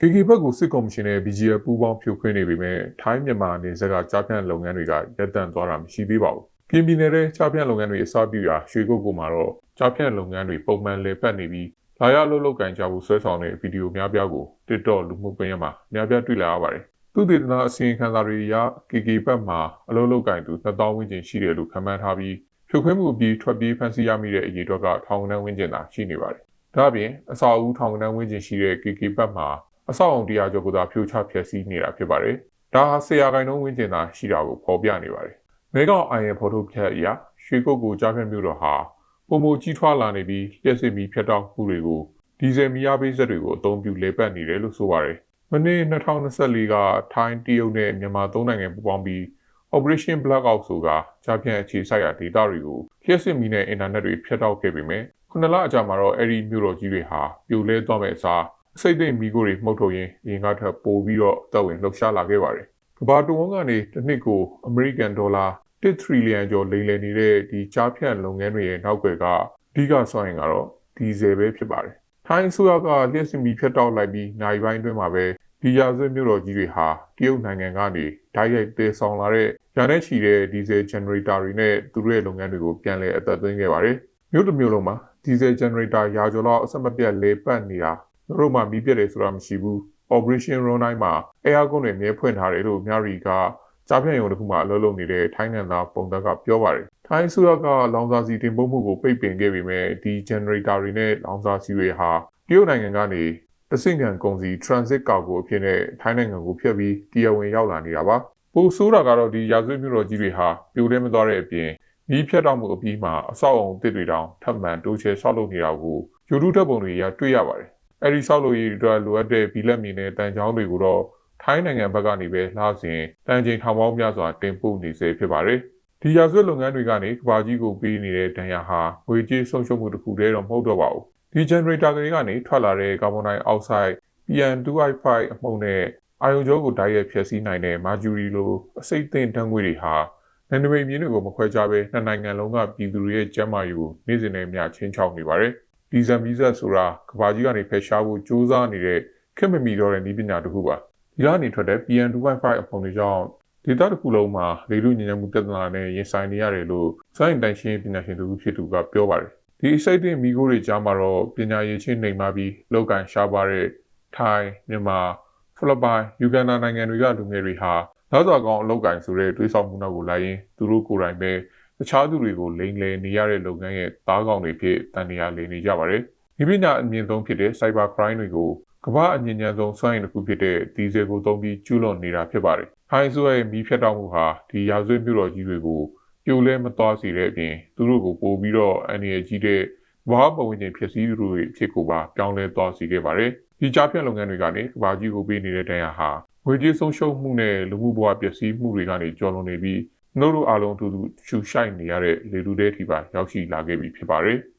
KK ဘက်ကိုစစ်ကော်မရှင်နဲ့ BGF ပူးပေါင်းဖြိုခွင်းနေပေမဲ့ထိုင်းမြန်မာနယ်စပ်ကကြားဖြန့်လုပ်ငန်းတွေကရပ်တန့်သွားတာမရှိသေးပါဘူး။ကင်းပြည်နယ်ရဲ့ကြားဖြန့်လုပ်ငန်းတွေအစပြုရာရွှေကုတ်ကူမှာတော့ကြားဖြန့်လုပ်ငန်းတွေပုံမှန်လည်ပတ်နေပြီးလာရအလုပ်လုပ်ကင်ကြဖို့ဆွဲဆောင်တဲ့ဗီဒီယိုများပြားကို TikTok လူမှုကွန်ရက်မှာများပြားတွေ့လာရပါတယ်။သူတည်တနာအစီရင်ခံစာတွေအရ KK ဘက်မှာအလုပ်လုပ်ကင်သူ3000ဝန်းကျင်ရှိတယ်လို့ခန့်မှန်းထားပြီးဖြိုခွင်းမှုအပြီးထွက်ပြေးဖမ်းဆီးရမိတဲ့အရေးအတွက်ကထောင်ကနန်းဝန်းကျင်သာရှိနေပါတယ်။ဒါ့အပြင်အစာအုပ်ထောင်ကနန်းဝန်းကျင်ရှိတဲ့ KK ဘက်မှာ အဆောက်အုံတရားကျော်ကသာဖြိုချဖျက်ဆီးနေတာဖြစ်ပါတယ်။ဒါဟာဆရာခိုင်နှုန်းဝန်းကျင်သာရှိတာကိုဖော်ပြနေပါတယ်။မဲကောက်အိုင်ရဖော်ထုတ်ဖြတ်အရာရွှေကုတ်ကိုကြားဖြတ်မြို့တော်ဟာပုံမကြီးထွားလာနေပြီးလျှက်စစ်မီဖြတ်တောက်မှုတွေကိုဒီဇယ်မီယာဘေးဆက်တွေကိုအသုံးပြုလေပတ်နေတယ်လို့ဆိုပါတယ်။မနေ့2024ကထိုင်းတရုတ်နဲ့မြန်မာသုံးနိုင်ငံပူးပေါင်းပြီး Operation Blackout ဆိုတာကြားဖြတ်အခြေစိုက်ရာဒေတာတွေကိုလျှက်စစ်မီနဲ့အင်တာနက်တွေဖြတ်တောက်ခဲ့ပေမဲ့ခုနလအကြာမှာတော့အဲ့ဒီမြို့တော်ကြီးတွေဟာပြိုလဲသွားမဲ့အစား စိတ်သိမ့်မိကိုတွေမှုတ်ထုတ်ရင်းအင်္ဂါထပ်ပို့ပြီးတော့အသက်ဝင်လှုပ်ရှားလာခဲ့ပါတယ်။ကဘာတဝန်းကနေတစ်နှစ်ကိုအမေရိကန်ဒေါ်လာ1ထရီလီယံကျော်လိမ်လည်နေတဲ့ဒီကြားဖြတ်လုပ်ငန်းတွေရဲ့နောက်ွယ်ကအဓိကစွမ်းအင်ကတော့ဒီဇယ်ပဲဖြစ်ပါတယ်။ထိုင်းအစိုးရကလျှက်စီမီဖြတ်တောက်လိုက်ပြီးနိုင်ပိုင်းအတွင်းမှာပဲဒီရာဇဝတ်မြို့တော်ကြီးတွေဟာတရုတ်နိုင်ငံကနေဓာတ်ရိုက်တည်ဆောင်လာတဲ့ရာနဲ့ချီတဲ့ဒီဇယ်ဂျန်နရေတာတွေနဲ့သူတို့ရဲ့လုပ်ငန်းတွေကိုပြန်လည်အသက်သွင်းခဲ့ပါတယ်။မြို့တစ်မြို့လုံးမှာဒီဇယ်ဂျန်နရေတာရာကျော်လောက်အဆက်မပြတ်လေပတ်နေတာ တို့မှမီးပြက်တယ်ဆိုတာမရှိဘူး Operation Run တိုင်းမှာ Air Con တွေမြဲဖွင့်ထားတယ်လို့မြရီကကြားဖြန့်ရုံတစ်ခုမှအလုပ်လုပ်နေတဲ့ထိုင်းနိုင်ငံသားပုံသက်ကပြောပါတယ်ထိုင်းအစိုးရကလောင်စာစီတင်ပို့မှုကိုပိတ်ပင်ခဲ့ပေမဲ့ဒီ generator တွေနဲ့လောင်စာစီတွေဟာတရုတ်နိုင်ငံကနေတဆင့်ခံကုန်စည် transit ကာကိုအဖြစ်နဲ့ထိုင်းနိုင်ငံကိုဖျက်ပြီးတရားဝင်ရောက်လာနေတာပါပိုဆိုးတာကတော့ဒီရာဇဝတ်မြို့တော်ကြီးတွေဟာပြိုလဲမသွားတဲ့အပြင်မီးဖြတ်တောက်မှုအပြီးမှာအဆောက်အုံအသစ်တွေတောင်ထပ်မံတိုးချဲဆောက်လုပ်နေတာကိုယူတူတပ်ပုံတွေရတွေ့ရပါတယ် အဲ့ဒီဆောက်လုပ်ရေးအတွက်လိုအပ်တဲ့ဘီလက်မီနဲ့တန်ချောင်းတွေကိုတော့ထိုင်းနိုင်ငံဘက်ကနေပဲလှစဉ်တန်ချိန်ထောင်ပေါင်းများစွာတင်ပို့နေစေဖြစ်ပါတယ်။ဒီရာဇဝတ်လုပ်ငန်းတွေကနေကဘာကြီးကိုပေးနေတဲ့ဒဏ်ရာဟာငွေကြေးဆုံးရှုံးမှုတစ်ခုတည်းတော့မဟုတ်တော့ပါဘူး။ဒီ generator တွေကနေထွက်လာတဲ့ကာဗွန်ဒိုင်အောက်ဆိုက် PM2.5 အမှုန်နဲ့အာယုံကြောကိုဓာတ်ရိုက်ဖျက်ဆီးနိုင်တဲ့မာဂျူရီလိုအစိတ်အသင့်ဓာတ်ငွေတွေဟာနယ်နိမိတ်မြင်းတွေကိုမခွဲခြားဘဲနှစ်နိုင်ငံလုံးကပြည်သူတွေရဲ့ကျန်းမာရေးကိုနေ့စဉ်နဲ့မျှချင်းချောက်နေပါတယ်။ ဒီဇန်ဗီဇက်ဆိုတာကဘာကြီးကနေဖယ်ရှားဖို့စူးစမ်းနေတဲ့ခက်မမီတော့တဲ့နည်းပညာတစ်ခုပါဒီကနေထွက်တဲ့ PM2.5 အဖုံတွေကြောင့်ဒေတာတစ်ခုလုံးမှာလေလူညဉ့်ညံမှုပြဿနာနဲ့ရင်ဆိုင်နေရတယ်လို့စိုင်းတိုင်ရှင်းပညာရှင်သူဖြစ်သူကပြောပါတယ်ဒီစိတ်တင်မိခိုးတွေကြားမှာတော့ပညာရေးချင်းနေမှပြီးလောက်ကန်ရှားပါတဲ့ထိုင်းမြန်မာဖိလစ်ပိုင်ယူဂန်ဒါနိုင်ငံတွေကလူငယ်တွေဟာနောက်စွာကောင်းအလောက်ကန်ဆိုတဲ့တွေးဆောင်မှုနောက်ကိုလိုက်ရင်သူတို့ကိုယ်တိုင်ပဲ တခြားသူတွေကိုလိမ်လည်နေရတဲ့လုပ်ငန်းရဲ့သားကောင်တွေဖြစ်တန်တရားလည်နေကြပါတယ်။ဒီပညာအမြင့်ဆုံးဖြစ်တဲ့ cyber crime တွေကိုကမ္ဘာအမြင့်မြတ်ဆုံးစွမ်းရည်တစ်ခုဖြစ်တဲ့ဒီဇယ်ကိုသုံးပြီးကျူးလွန်နေတာဖြစ်ပါတယ်။ထိုင်းဆိုရဲ့မီးဖြတ်တောက်မှုဟာဒီရာဇဝတ်မြို့တော်ကြီးတွေကိုပြိုလဲမသွားစေတဲ့အပြင်သူတို့ကိုပို့ပြီးတော့အန္တရာယ်ကြီးတဲ့ဘာပဝန်းကျင်ဖြစ်စည်းသူတွေဖြစ်ကိုပါပြောင်းလဲသွားစေခဲ့ပါတယ်။ဒီကြားဖြတ်လုပ်ငန်းတွေကနေကဘာကြီးကိုပေးနေတဲ့တရားဟာငွေကြေးဆုံးရှုံးမှုနဲ့လူမှုဘဝပျက်စီးမှုတွေကနေကျော်လွန်နေပြီး နှုတ်တို့အားလုံးအတူတူရှူရှိုက်နေရတဲ့လေလူတဲထိပါရောက်ရှိလာခဲ့ပြီဖြစ်ပါတယ်။